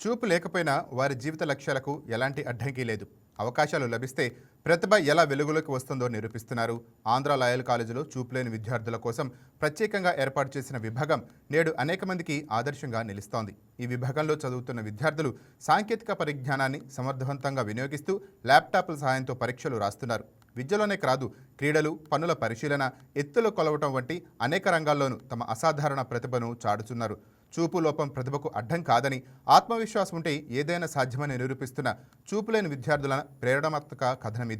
చూపు లేకపోయినా వారి జీవిత లక్ష్యాలకు ఎలాంటి అడ్డంకి లేదు. అవకాశాలు లభిస్తే ప్రతిభ ఎలా వెలుగులోకి వస్తుందో నిరూపిస్తున్నారు. ఆంధ్ర లాయల్ కాలేజీలో చూపులేని విద్యార్థుల కోసం ప్రత్యేకంగా ఏర్పాటు చేసిన విభాగం నేడు అనేక మందికి ఆదర్శంగా నిలుస్తోంది. ఈ విభాగంలో చదువుతున్న విద్యార్థులు సాంకేతిక పరిజ్ఞానాన్ని సమర్థవంతంగా వినియోగిస్తూ ల్యాప్టాప్ల సహాయంతో పరీక్షలు రాస్తున్నారు. విద్యలోనే కాదు క్రీడలు పనుల పరిశీలన ఎత్తులు కొలవటం వంటి అనేక రంగాల్లోనూ తమ అసాధారణ ప్రతిభను చాడుచున్నారు చూపు లోపం ప్రతిభకు అడ్డం కాదని ఆత్మవిశ్వాసం ఉంటే ఏదైనా సాధ్యమని నిరూపిస్తున్న చూపులేని విద్యార్థుల ప్రేరణాత్మక కథనం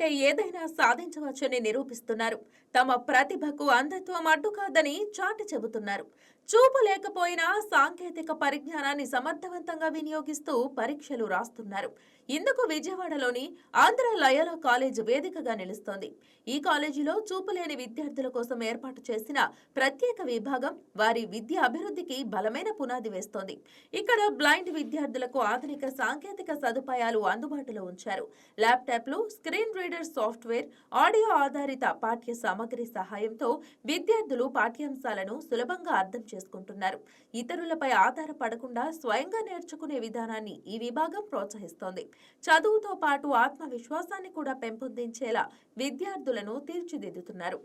ఉంటే ఏదైనా సాధించవచ్చని నిరూపిస్తున్నారు. తమ ప్రతిభకు అంధత్వం అడ్డు కాదని చాటి చెబుతున్నారు. చూపు లేకపోయినా సాంకేతిక పరిజ్ఞానాన్ని సమర్థవంతంగా వినియోగిస్తూ పరీక్షలు రాస్తున్నారు. ఇందుకు విజయవాడలోని ఆంధ్ర లయోలా కాలేజ్ వేదికగా నిలుస్తోంది. ఈ కాలేజీలో చూపులేని విద్యార్థుల కోసం ఏర్పాటు చేసిన ప్రత్యేక విభాగం వారి విద్య అభివృద్ధికి బలమైన పునాది వేస్తోంది. ఇక్కడ బ్లైండ్ విద్యార్థులకు ఆధునిక సాంకేతిక సదుపాయాలు అందుబాటులో ఉంచారు. ల్యాప్టాప్లు స్క్రీన్ రీడర్ సాఫ్ట్వేర్ ఆడియో ఆధారిత పాఠ్య సామగ్రి సహాయంతో విద్యార్థులు పాఠ్యాంశాలను సులభంగా అర్థం చేసుకుంటున్నారు. ఇతరులపై ఆధారపడకుండా స్వయంగా నేర్చుకునే విధానాన్ని ఈ విభాగం ప్రోత్సహిస్తోంది. చదువుతో పాటు ఆత్మవిశ్వాసాన్ని కూడా పెంపొందించేలా విద్యార్థులను తీర్చిదిద్దుతున్నారు.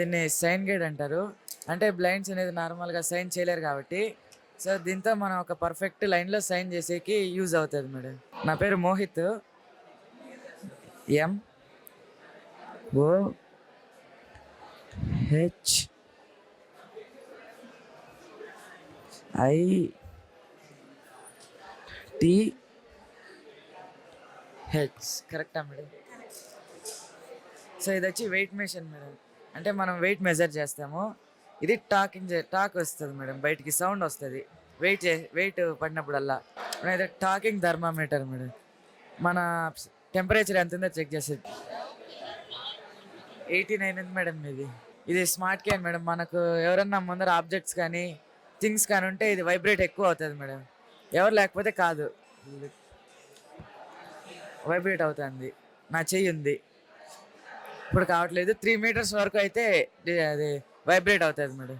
దీన్ని సైన్ గైడ్ అంటారు. అంటే బ్లైండ్స్ అనేది నార్మల్గా సైన్ చేయలేరు కాబట్టి సో దీంతో మనం ఒక పర్ఫెక్ట్ లైన్లో సైన్ చేసేకి యూజ్ అవుతుంది మేడం. నా పేరు Mohit. M O H I T H కరెక్టా మేడం సో ఇది వచ్చి వెయిట్ మెషిన్ మేడం అంటే మనం వెయిట్ మెజర్ చేస్తాము. ఇది టాకింగ్ టాక్ వస్తుంది మేడం బయటికి సౌండ్ వస్తుంది. వెయిట్ వెయిట్ పడినప్పుడల్లా. అయితే టాకింగ్ థర్మామీటర్ మేడం మన టెంపరేచర్ ఎంత ఉందో చెక్ చేసేది ఎయిటీ నైన్ ఉంది మేడం ఇది ఇది స్మార్ట్ క్యాన్ మేడం మనకు ఎవరన్నా ముందర ఆబ్జెక్ట్స్ కానీ థింగ్స్ కానీ ఉంటే ఇది వైబ్రేట్ ఎక్కువ అవుతుంది మేడం. ఎవరు లేకపోతే కాదు. వైబ్రేట్ అవుతుంది. నా చెయ్యి ఉంది. ఇప్పుడు కావట్లేదు. త్రీ మీటర్స్ వరకు అయితే అది వైబ్రేట్ అవుతుంది మేడం.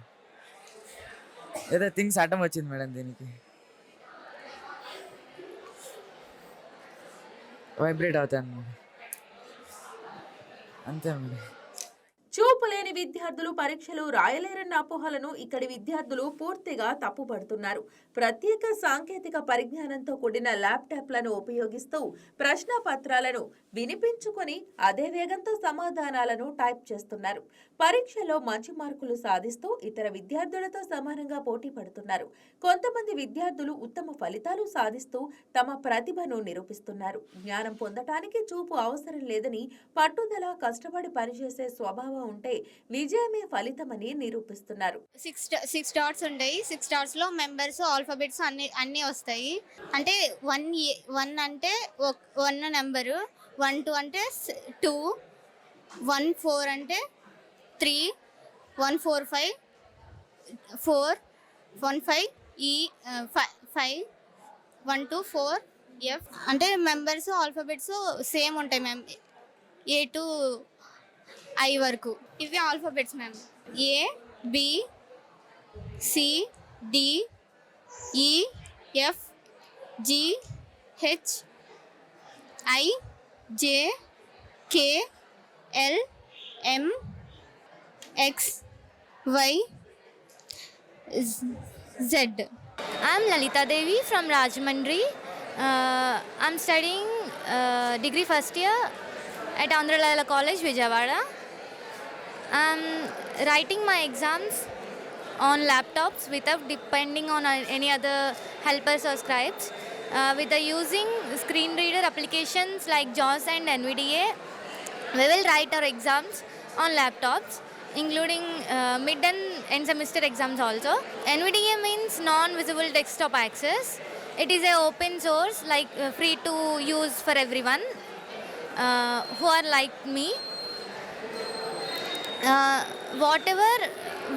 ఏదో థింగ్స్ అడ్డం వచ్చింది మేడం దీనికి. వైబ్రేట్ అవుతాను మేడం. అంతే మేడం. లేని విద్యార్థులు పరీక్షలు రాయలేరన్న అపోహలను ఇక్కడి విద్యార్థులు పూర్తిగా తప్పుపడుతున్నారు. ప్రత్యేక సాంకేతిక పరిజ్ఞానంతో కూడిన ల్యాప్టాప్లను ఉపయోగిస్తూ ప్రశ్న పత్రాలను వినిపించుకొని అదే వేగంతో సమాధానాలను టైప్ చేస్తున్నారు. పరీక్షలో మంచి మార్కులు సాధిస్తూ ఇతర విద్యార్థులతో సమానంగా పోటీ పడుతున్నారు. కొంతమంది విద్యార్థులు ఉత్తమ ఫలితాలు సాధిస్తూ తమ ప్రతిభను నిరూపిస్తున్నారు. జ్ఞానం పొందటానికి చూపు అవసరం లేదని పట్టుదల కష్టపడి పనిచేసే స్వభావం ఉంటే విజయమే ఫలితమని నిరూపిస్తున్నారు. సిక్స్ సిక్స్ డాట్స్ ఉంటాయి. సిక్స్ డాట్స్లో మెంబర్స్ ఆల్ఫాబెట్స్ అన్ని అన్నీ వస్తాయి. అంటే వన్ వన్ అంటే వన్ నెంబరు వన్ టూ అంటే టూ వన్ ఫోర్ అంటే three one four five four one five E five one two four F. అంటే మెంబర్స్ ఆల్ఫాబెట్స్ సేమ్ ఉంటాయి మ్యామ్. ఏ టు ఐ వరకు ఇవి alphabets ma'am A B C D E F G H I J K L M X Y Z I'm Lalita Devi from Rajamandri. Uh, I'm studying uh, degree first year at Andhra Lala College, Vijayawada. I'm writing my exams on laptops without depending on uh, any other helpers or scribes. Uh, with the using screen reader applications like JAWS and NVDA, we will write our exams on laptops including uh, mid and end semester exams also. NVDA means non-visible desktop access. it is a open source like uh, free to use for everyone uh, who are like me uh, whatever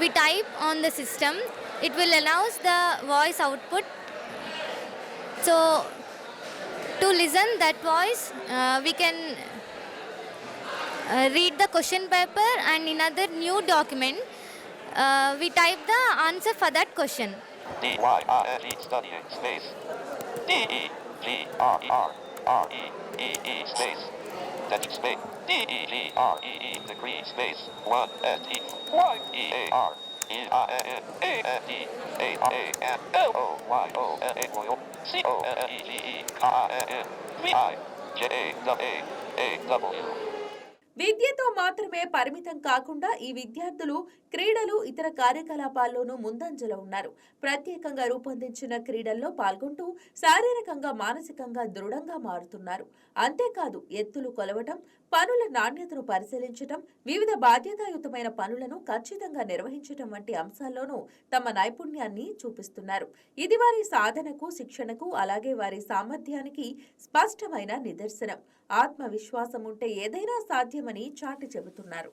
we type on the system it will announce the voice output so to listen that voice uh, we can uh, read the question paper and in other new document uh, we type the answer for that question D Y R N E studying space. Space. Space. D E G R E E degree space. One S E Y E A R E I N A N D A R A N L O Y O N A O C O N E G E R N V I J A W A A W. మాత్రమే పరిమితం కాకుండా ఈ విద్యార్థులు క్రీడలు ఇతర కార్యకలాపాల్లోనూ ముందంజలో ఉన్నారు. ప్రత్యేకంగా రూపొందించిన క్రీడల్లో పాల్గొంటూ శారీరకంగా మానసికంగా దృఢంగా మారుతున్నారు. అంతేకాదు ఎత్తులు కొలవటం పనుల నాణ్యతను పరిశీలించటం వివిధ బాధ్యతాయుతమైన పనులను ఖచ్చితంగా నిర్వహించటం వంటి అంశాల్లోనూ తమ నైపుణ్యాన్ని చూపిస్తున్నారు. ఇది వారి సాధనకు శిక్షణకు అలాగే వారి సామర్థ్యానికి స్పష్టమైన నిదర్శనం. ఆత్మవిశ్వాసం ఉంటే ఏదైనా సాధ్యమని చాటి చెబుతున్నారు